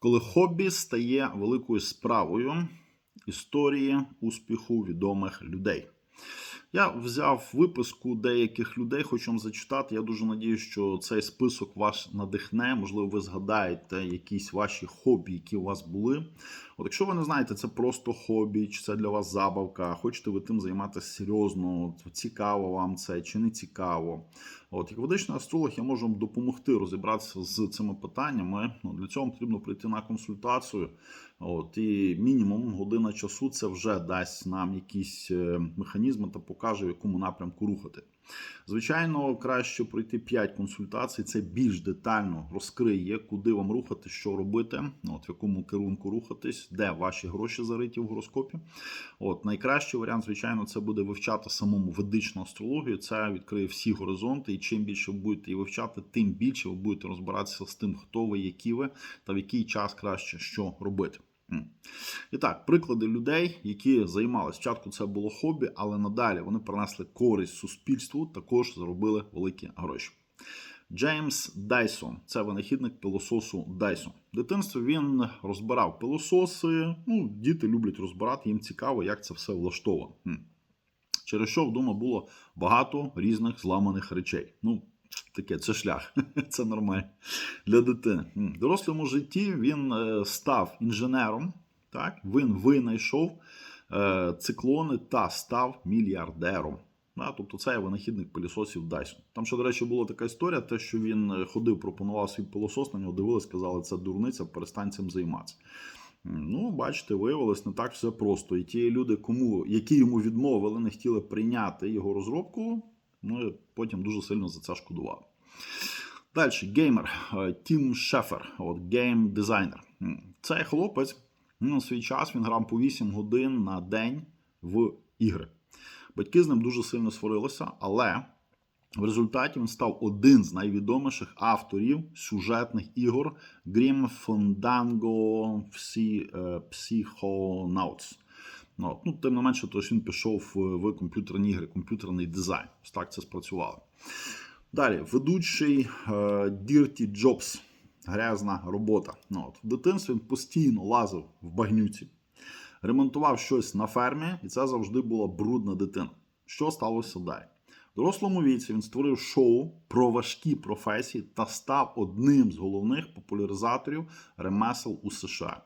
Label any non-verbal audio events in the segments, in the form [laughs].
Коли хобі стає великою справою історії успіху відомих людей. Я взяв виписку деяких людей, хочу вам зачитати. Я дуже надію, що цей список вас надихне. Можливо, ви згадаєте якісь ваші хобі, які у вас були. От якщо ви не знаєте, це просто хобі, чи це для вас забавка, хочете ви тим займатися серйозно, цікаво вам це чи не цікаво. От як ведичний астролог, я можу вам допомогти розібратися з цими питаннями. Ну, для цього потрібно прийти на консультацію. От і мінімум година часу це вже дасть нам якісь е, механізми та покаже, в якому напрямку рухати. Звичайно, краще пройти 5 консультацій. Це більш детально розкриє, куди вам рухати, що робити, ну, от в якому керунку рухатись, де ваші гроші зариті в гороскопі. От найкращий варіант, звичайно, це буде вивчати самому ведичну астрологію. Це відкриє всі горизонти. І чим більше ви будете її вивчати, тим більше ви будете розбиратися з тим, хто ви, які ви, та в який час краще що робити. І так, приклади людей, які займалися. Спочатку це було хобі, але надалі вони принесли користь суспільству, також заробили великі гроші. Джеймс Дайсон це винахідник пилососу Дайсон. В дитинстві він розбирав пилососи. Ну, діти люблять розбирати, їм цікаво, як це все влаштовано. Через що вдома було багато різних зламаних речей. Ну, таке, це шлях, [laughs] це нормально для дитини. В дорослому житті він е, став інженером, так? він винайшов е, циклони та став мільярдером. Тобто це є винахідник пилісосів Dyson. Там ще, до речі, була така історія, те, що він е, ходив, пропонував свій пилосос, на нього дивились, сказали, це дурниця, перестань цим займатися. Ну, бачите, виявилось не так все просто. І ті люди, кому, які йому відмовили, не хотіли прийняти його розробку, ну і потім дуже сильно за це шкодували. Далі, геймер е, Тім Шефер, от гейм-дизайнер. Цей хлопець ну, на свій час він грав по 8 годин на день в ігри. Батьки з ним дуже сильно сварилися, але в результаті він став один з найвідоміших авторів сюжетних ігор Grim Fandango е, Psychonauts. Ну, ну, тим не менше, тож він пішов в, в комп'ютерні ігри, комп'ютерний дизайн. Ось так це спрацювало. Далі, ведучий е, Dirty Jobs. Грязна робота. Ну, от, в дитинстві він постійно лазив в багнюці, ремонтував щось на фермі, і це завжди була брудна дитина. Що сталося далі? В дорослому віці він створив шоу про важкі професії та став одним з головних популяризаторів ремесел у США.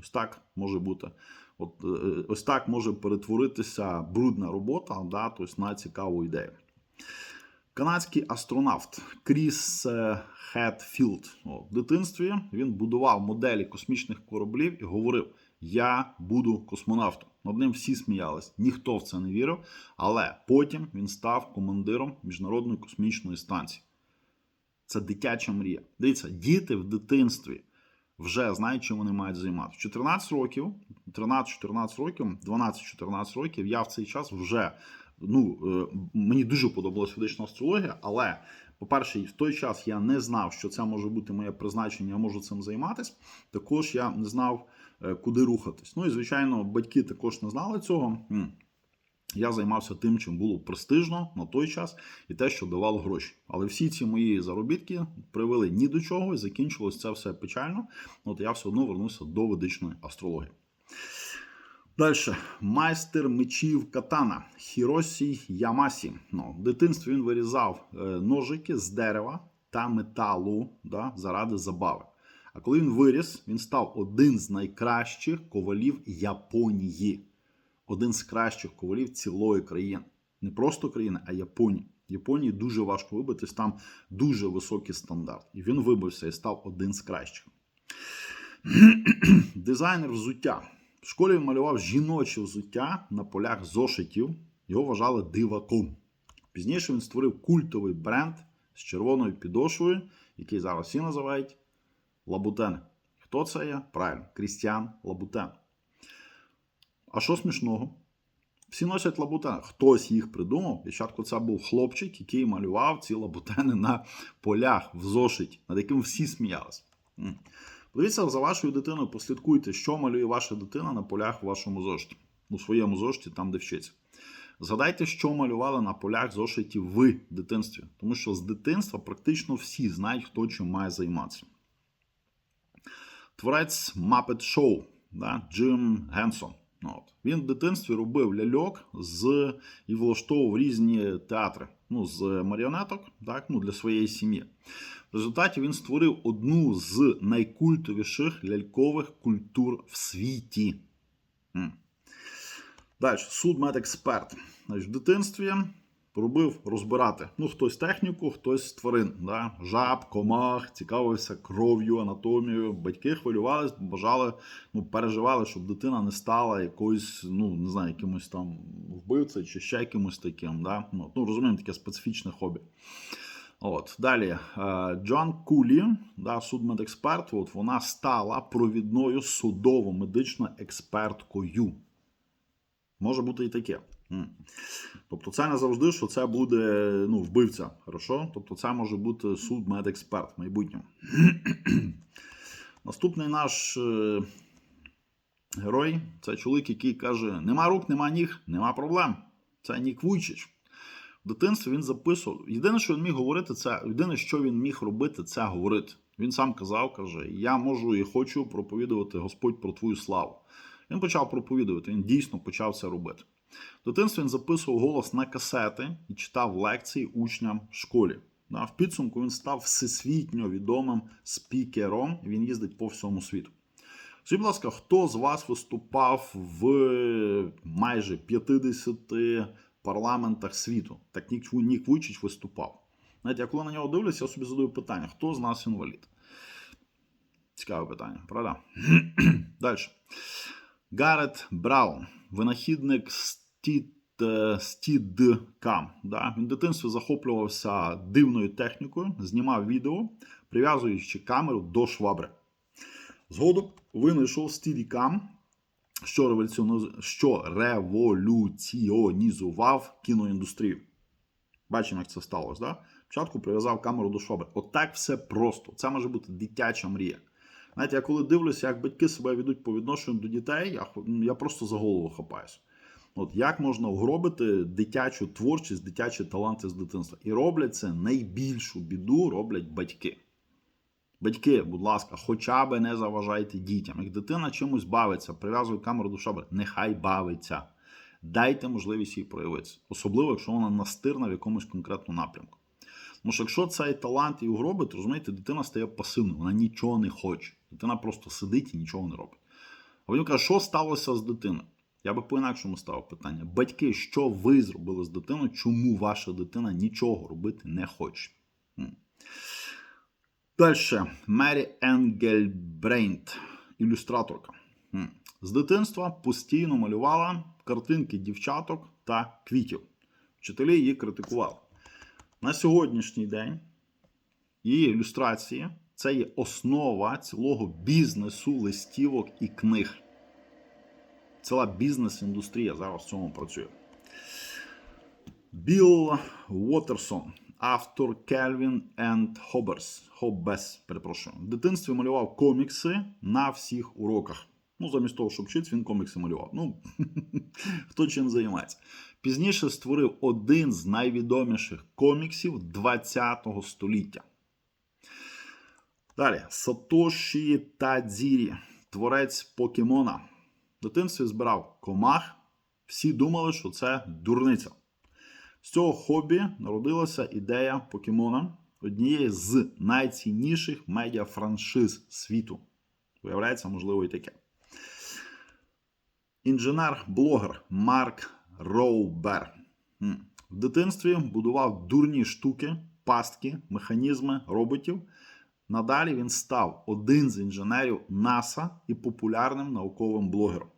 Ось так може бути. От, е, ось так може перетворитися брудна робота да, тобто на цікаву ідею. Канадський астронавт Кріс е, Хетфілд. В дитинстві він будував моделі космічних кораблів і говорив: Я буду космонавтом. Над ним всі сміялись, ніхто в це не вірив. Але потім він став командиром міжнародної космічної станції. Це дитяча мрія. Дивіться, діти в дитинстві вже знають, чим вони мають займатися. В 14 років, 13-14 років, 12-14 років я в цей час вже ну, е, мені дуже подобалась ведична астрологія, але, по-перше, в той час я не знав, що це може бути моє призначення, я можу цим займатися. Також я не знав, е, куди рухатись. Ну і, звичайно, батьки також не знали цього. Я займався тим, чим було престижно на той час, і те, що давало гроші. Але всі ці мої заробітки привели ні до чого, і закінчилось це все печально. От я все одно вернувся до ведичної астрології. Далі, майстер мечів катана Хіросі Ямасі. Ну, в дитинстві він вирізав е, ножики з дерева та металу да, заради забави. А коли він виріс, він став один з найкращих ковалів Японії. Один з кращих ковалів цілої країни. Не просто країни, а Японії. Японії дуже важко вибитись, там дуже високий стандарт. І він вибився і став один з кращих. [clears throat] Дизайнер взуття. В школі він малював жіноче взуття на полях зошитів. Його вважали диваком. Пізніше він створив культовий бренд з червоною підошвою, який зараз всі називають Лабутени. Хто це є? Правильно, Крістіан Лабутен. А що смішного? Всі носять лабутени. Хтось їх придумав. Спочатку це був хлопчик, який малював ці лабутени на полях в зошиті, над яким всі сміялися. Подивіться за вашою дитиною, послідкуйте, що малює ваша дитина на полях в вашому зошиті, у своєму зошиті, там, де вчиться. Згадайте, що малювали на полях зошитів ви в дитинстві, тому що з дитинства практично всі знають, хто чим має займатися. творець Muppet Show, да, Джим Генсон. Ну, От. Він в дитинстві робив ляльок з і влаштовував різні театри ну, з маріонеток так, ну, для своєї сім'ї. В результаті він створив одну з найкультовіших лялькових культур в світі. Далі, судмедексперт. В дитинстві робив розбирати. Ну, хтось техніку, хтось тварин. Да? Жаб, комах, цікавився кров'ю, анатомією. Батьки хвилювались, бажали, ну, переживали, щоб дитина не стала якоюсь, ну, не знаю, якимось там вбивцею чи ще якимось таким. Да? Ну, ну, розуміємо, таке специфічне хобі. От, далі, е, Джон Кулі, да, судмедексперт, от вона стала провідною судово-медичною експерткою. Може бути і таке. Тобто, це не завжди, що це буде ну, вбивця. Хорошо? Тобто, це може бути судмедексперт в майбутньому. Наступний наш е, герой це чоловік, який каже: нема рук, нема ніг, нема проблем. Це Нік Вуйчич. В дитинстві він записував. Єдине, що він міг говорити, це єдине, що він міг робити, це говорити. Він сам казав, каже: Я можу і хочу проповідувати Господь про твою славу. Він почав проповідувати, він дійсно почав це робити. В дитинстві він записував голос на касети і читав лекції учням в школі. В підсумку він став всесвітньо відомим спікером, він їздить по всьому світу. Скажіть, будь ласка, хто з вас виступав в майже 50 парламентах світу? Так Нік Вуйчич виступав. Знаєте, я коли на нього дивлюся, я собі задаю питання: хто з нас інвалід? Цікаве питання, правда? [clears throat] Далі. Гарет Браун, винахідник Стід, Стідкам. Да? Він в дитинстві захоплювався дивною технікою, знімав відео, прив'язуючи камеру до швабри. Згодом винайшов Стідікам, що, революціонізував кіноіндустрію. Бачимо, як це сталося. Да? Спочатку прив'язав камеру до швабри. Отак все просто. Це може бути дитяча мрія. Знаєте, я коли дивлюся, як батьки себе ведуть по відношенню до дітей, я, я просто за голову хапаюся. От як можна вгробити дитячу творчість, дитячі таланти з дитинства? І роблять це найбільшу біду роблять батьки. Батьки, будь ласка, хоча б не заважайте дітям. Як дитина чимось бавиться, прив'язує камеру до шабри, нехай бавиться. Дайте можливість їй проявитися. Особливо, якщо вона настирна в якомусь конкретному напрямку. Тому що якщо цей талант її угробить, розумієте, дитина стає пасивною, вона нічого не хоче. Дитина просто сидить і нічого не робить. А він каже, що сталося з дитиною? Я би по-інакшому ставив питання. Батьки, що ви зробили з дитиною, чому ваша дитина нічого робити не хоче? Далі. Мері Енгельбрейнт, ілюстраторка. З дитинства постійно малювала картинки дівчаток та квітів. Вчителі її критикували. На сьогоднішній день її ілюстрації це є основа цілого бізнесу листівок і книг. Ціла бізнес-індустрія зараз в цьому працює. Білл Уотерсон, автор Келвін енд Хоберс. Хоббес, перепрошую. В дитинстві малював комікси на всіх уроках. Ну, замість того, щоб вчитися, він комікси малював. Ну, [laughs] хто чим займається. Пізніше створив один з найвідоміших коміксів 20-го століття. Далі. Сатоші Тадзірі, творець покемона. В дитинстві збирав комах. Всі думали, що це дурниця. З цього хобі народилася ідея покемона однієї з найцінніших медіафраншиз світу. Виявляється, можливо, і таке. Інженер-блогер Марк Роубер. В дитинстві будував дурні штуки, пастки, механізми роботів. Надалі він став один з інженерів НАСА і популярним науковим блогером.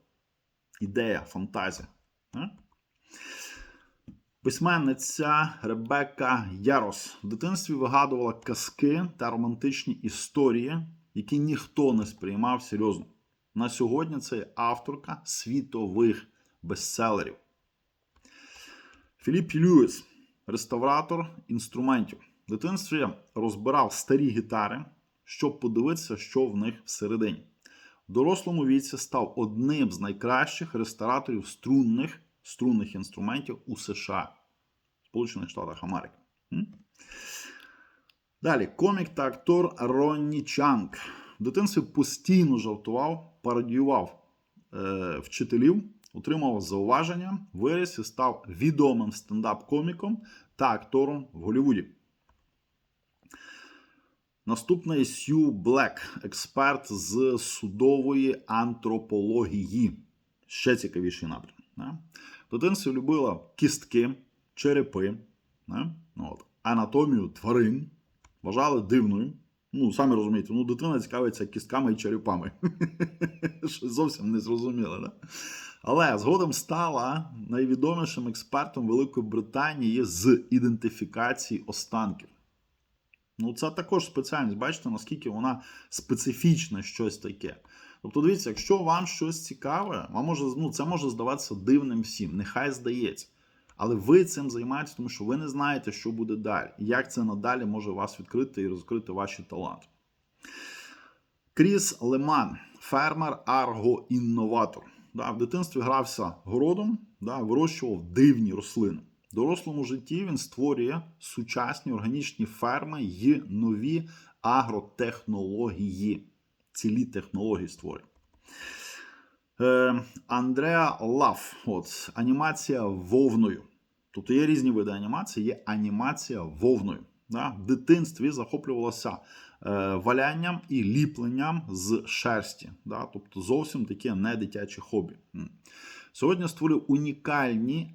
Ідея, фантазія. Письменниця Ребекка Ярос в дитинстві вигадувала казки та романтичні історії, які ніхто не сприймав серйозно. На сьогодні це авторка світових бестселерів. Філіп Льюіс, реставратор інструментів. В дитинстві розбирав старі гітари, щоб подивитися, що в них всередині. В дорослому віці став одним з найкращих реставраторів струнних струнних інструментів у США, Сполучених Штатах Америки. Далі, комік та актор Ронні Чанг. В дитинстві постійно жартував, пародіював е, вчителів, отримав зауваження, виріс і став відомим стендап-коміком та актором в Голлівуді. Наступний Сью Блек, експерт з судової антропології. Ще цікавіший напрям. Да? В любила кістки, черепи, да? ну, от, анатомію тварин. Вважали дивною. Ну, самі розумієте, ну, дитина цікавиться кістками і черепами. [laughs] Щось зовсім не зрозуміло, да? Але згодом стала найвідомішим експертом Великої Британії з ідентифікації останків. Ну, це також спеціальність. Бачите, наскільки вона специфічна щось таке. Тобто, дивіться, якщо вам щось цікаве, вам може, ну, це може здаватися дивним всім, нехай здається. Але ви цим займаєтесь, тому що ви не знаєте, що буде далі, як це надалі може вас відкрити і розкрити ваші таланти. Кріс Леман, фермер, арго-інноватор. Да, в дитинстві грався городом, да, вирощував дивні рослини. В дорослому житті він створює сучасні органічні ферми і нові агротехнології. Цілі технології створює. Е, Андреа Лав. От, анімація вовною. Тобто є різні види анімації, є анімація вовною. Да? В дитинстві захоплювалося е, валянням і ліпленням з шерсті. Да? Тобто зовсім таке не дитяче хобі. Сьогодні створює унікальні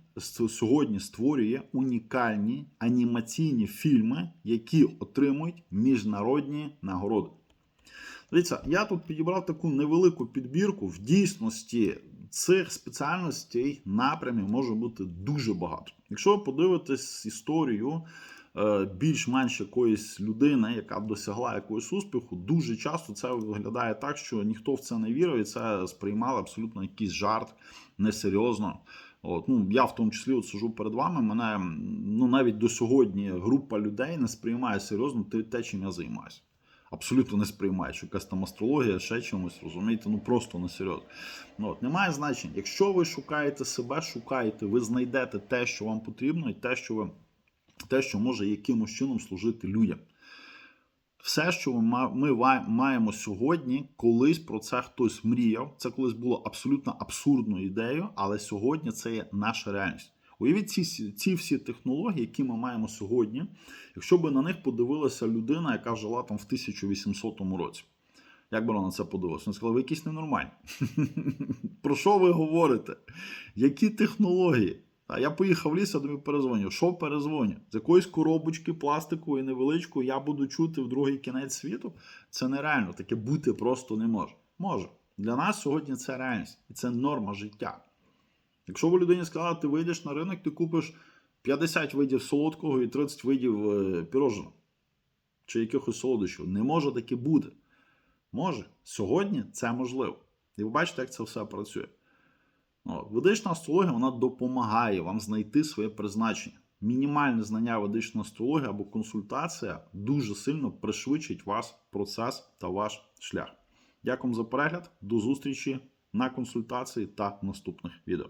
сьогодні створює унікальні анімаційні фільми, які отримують міжнародні нагороди. Дивіться, я тут підібрав таку невелику підбірку. В дійсності цих спеціальностей напрямів може бути дуже багато. Якщо ви подивитесь історію е, більш-менш якоїсь людини, яка досягла якогось успіху, дуже часто це виглядає так, що ніхто в це не вірив, і це сприймали абсолютно якийсь жарт несерйозно. От, ну, Я в тому числі от сижу перед вами. Мене ну, навіть до сьогодні група людей не сприймає серйозно те, чим я займаюся. Абсолютно не сприймає, що якась там астрологія, ще чомусь, розумієте, ну просто не серйозно. Ну, от, Немає значення. Якщо ви шукаєте себе, шукаєте, ви знайдете те, що вам потрібно, і те, що ви, те, що може якимось чином служити людям. Все, що ми маємо сьогодні, колись про це хтось мріяв. Це колись було абсолютно абсурдною ідеєю, але сьогодні це є наша реальність. Уявіть ці ці всі технології, які ми маємо сьогодні, якщо б на них подивилася людина, яка жила там в 1800 році. Як би вона на це подивилася? Вона сказала, ви якісь ненормальні. [laughs] Про що ви говорите? Які технології? А я поїхав в ліс, я тобі перезвоню. Що перезвоню? З якоїсь коробочки пластикової невеличкої я буду чути в другий кінець світу. Це нереально. Таке бути просто не може. Може. Для нас сьогодні це реальність. І це норма життя. Якщо ви людині сказали, ти вийдеш на ринок, ти купиш 50 видів солодкого і 30 видів е, пірожного чи якихось солодощів. Не може таке бути. Може. Сьогодні це можливо. І ви бачите, як це все працює. От. Ведична астрологія вона допомагає вам знайти своє призначення. Мінімальне знання ведичної астрології або консультація дуже сильно пришвидшить вас процес та ваш шлях. Дякую за перегляд. До зустрічі на консультації та наступних відео.